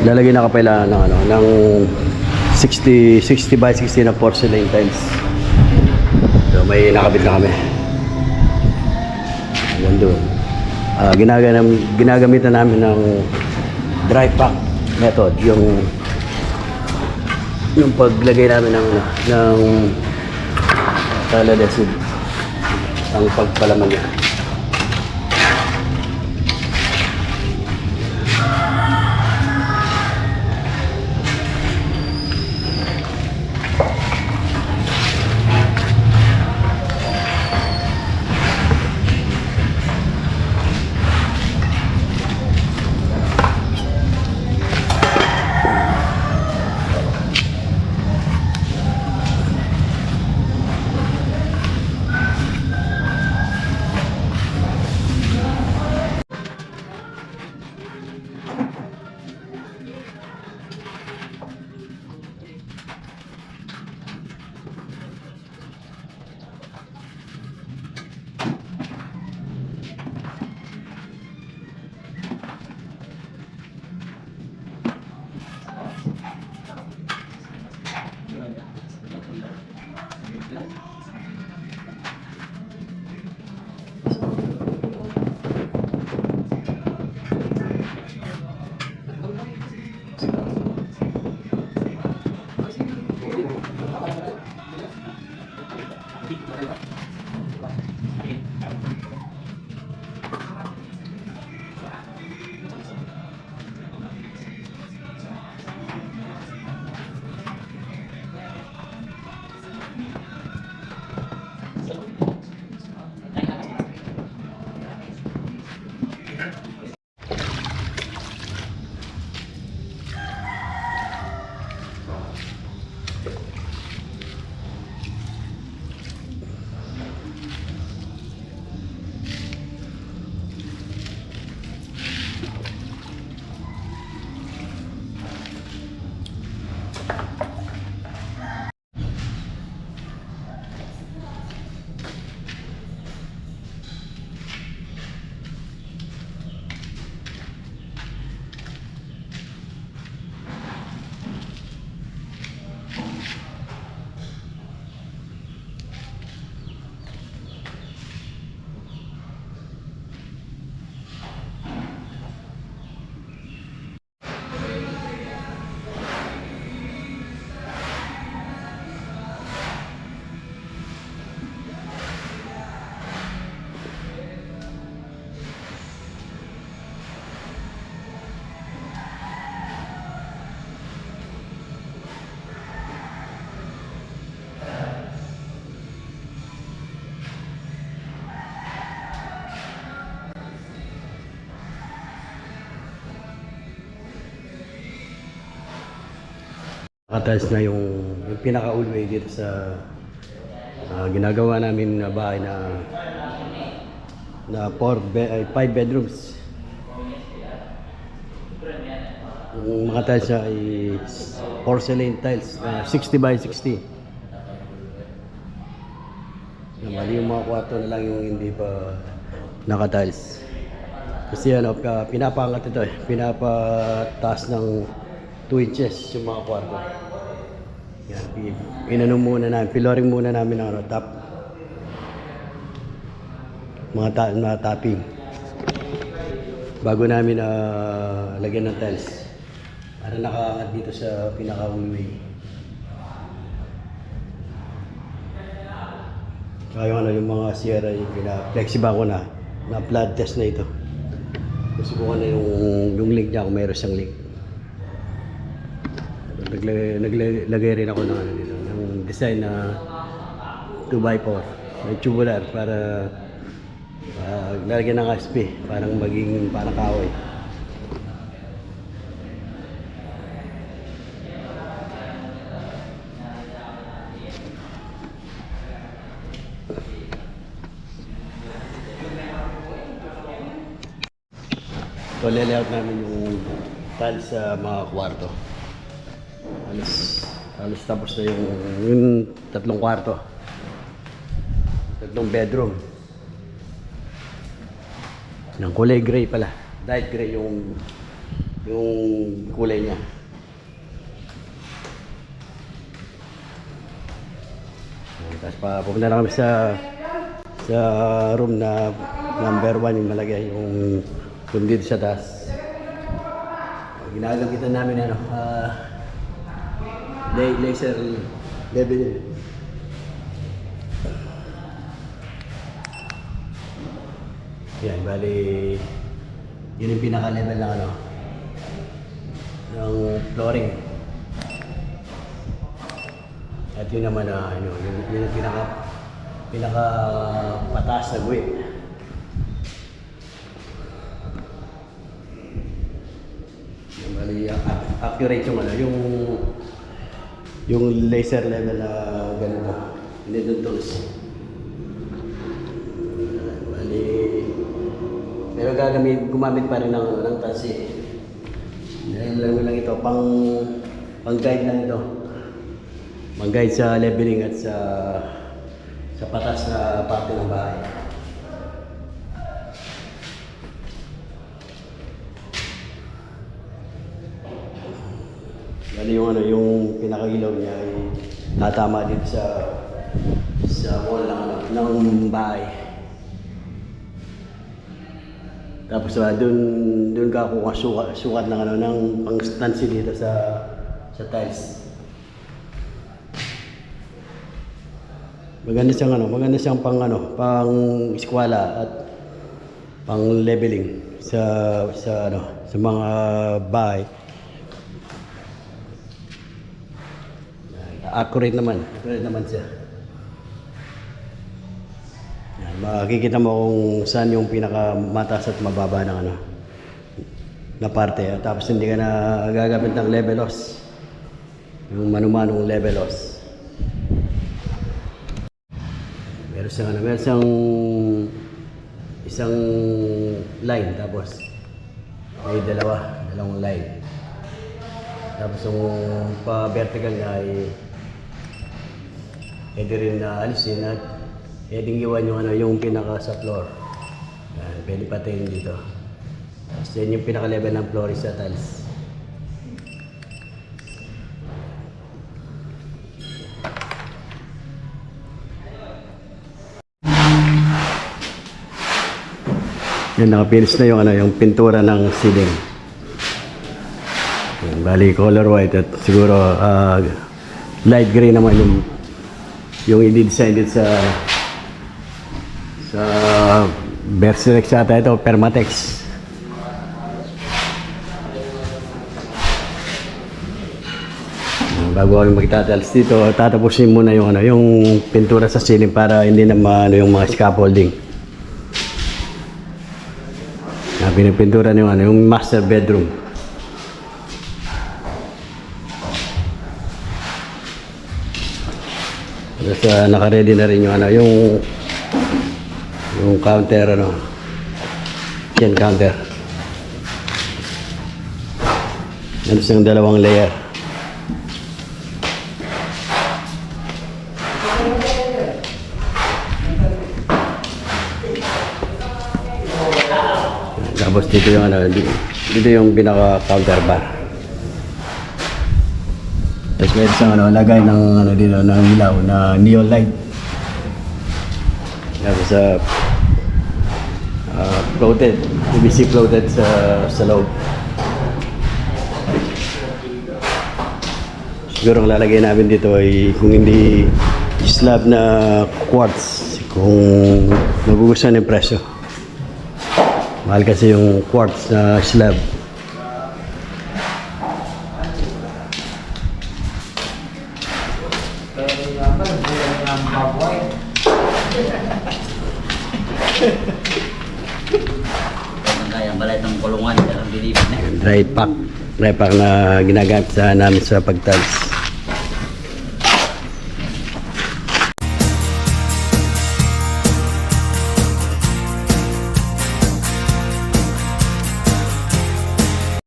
Lalagyan na kapila ng ano, ng 60 60 by 60 na porcelain tiles. So may nakabit na kami. Hanggang doon. Ah, ginagamit ginagamitan namin ng dry pack method yung yung paglagay namin ng ano, ng taladesid ang pagpalaman niya. Nakatiles na yung, yung pinaka-ulway dito sa ah, ginagawa namin na bahay na na four be, ay, five bedrooms. Yung mga tiles niya ay porcelain tiles na 60 by 60. Naman yung mga kwarto na lang yung hindi pa naka-tiles. Kasi ano, pa- pinapaangat ito eh. Pinapataas ng 2 inches yung mga kwarto. Yan, inano muna namin, piloring muna namin ng ano. Mga, ta- mga topping. Bago namin na lagyan ng tiles. Para nakaangat dito sa pinaka-hallway. Kaya yung ano, yung mga Sierra, yung pina-flexible ko na, na blood test na ito. Gusto ko na yung, yung link niya kung mayroon siyang link. Naglagay, naglagay rin ako ng, ano dito, ng design na 2x4 may tubular para uh, lalagyan ng SP parang maging parang kaway So, layout namin yung tiles sa mga kwarto. Halos, halos tapos na yung, yung tatlong kwarto. Tatlong bedroom. Ng kulay gray pala. Light gray yung yung kulay niya. Tapos pa pupunta na kami sa sa room na number one yung malagay yung room dito sa taas. Ginagagitan namin ano, ah la- laser level. Yan, bali, yun yung pinaka-level ng ano, ng flooring. At yun naman na, ano, yun, yun yung pinaka, pinaka pataas na guwi. Yan, bali, ac- accurate yung ano, yung, yung laser level na ganito. Hindi doon tools. Bali, pero gagamit, gumamit pa rin ng, ng tansi. Dahil lang lang ito, pang, pang guide lang ito. Pang guide sa leveling at sa sa patas na parte ng bahay. Bali yung ano, yung pinakailaw niya ay natama dito sa sa wall ng, ano, ng bahay. Tapos uh, doon doon ka kuha sukat, sukat ng ano ng pang stansi dito sa sa tiles. Maganda siyang ano, maganda siyang pang ano, pang eskwela at pang leveling sa sa ano, sa mga bahay. Accurate naman, accurate naman siya. Yan, makikita mo kung saan yung pinakamataas at mababa ng ano na parte. At tapos hindi ka na gagamit ng levelos. Yung manumanong levelos. Meron siyang ano, meron siyang isang line tapos may dalawa, dalawang line. Tapos yung pa-vertical niya ay pwede rin na alisin at pwedeng iwan yung, ano, yung pinaka sa floor. Yan, pwede patayin dito. Tapos yan yung pinaka-level ng floor sa tiles. Yan, nakapinis na yung, ano, yung pintura ng ceiling. Yan, bali color white at siguro ah, light gray naman yung yung i-design dito sa sa Berserk ata ito, Permatex. Bago kami magtatals dito, tatapusin muna yung ano, yung pintura sa ceiling para hindi na maano yung mga scaffolding. Na pinipintura yung ano, yung master bedroom. Tapos uh, naka-ready na rin yung ano, yung yung counter ano. Yan counter. Ano siyang dalawang layer. Tapos dito yung ano, dito yung pinaka counter bar. Meron siyang ano, lagay ng ano dito ng ilaw na neon light. Tapos sa uh, floated, PVC floated sa sa loob. Siguro ang lalagay namin dito ay kung hindi slab na quartz, kung magugustuhan yung presyo. Mahal kasi yung quartz na slab. Kaya balay ng kulungan, kaya biliban na. Dry pack. Dry pack na ginagamit sa namin sa pagtiles.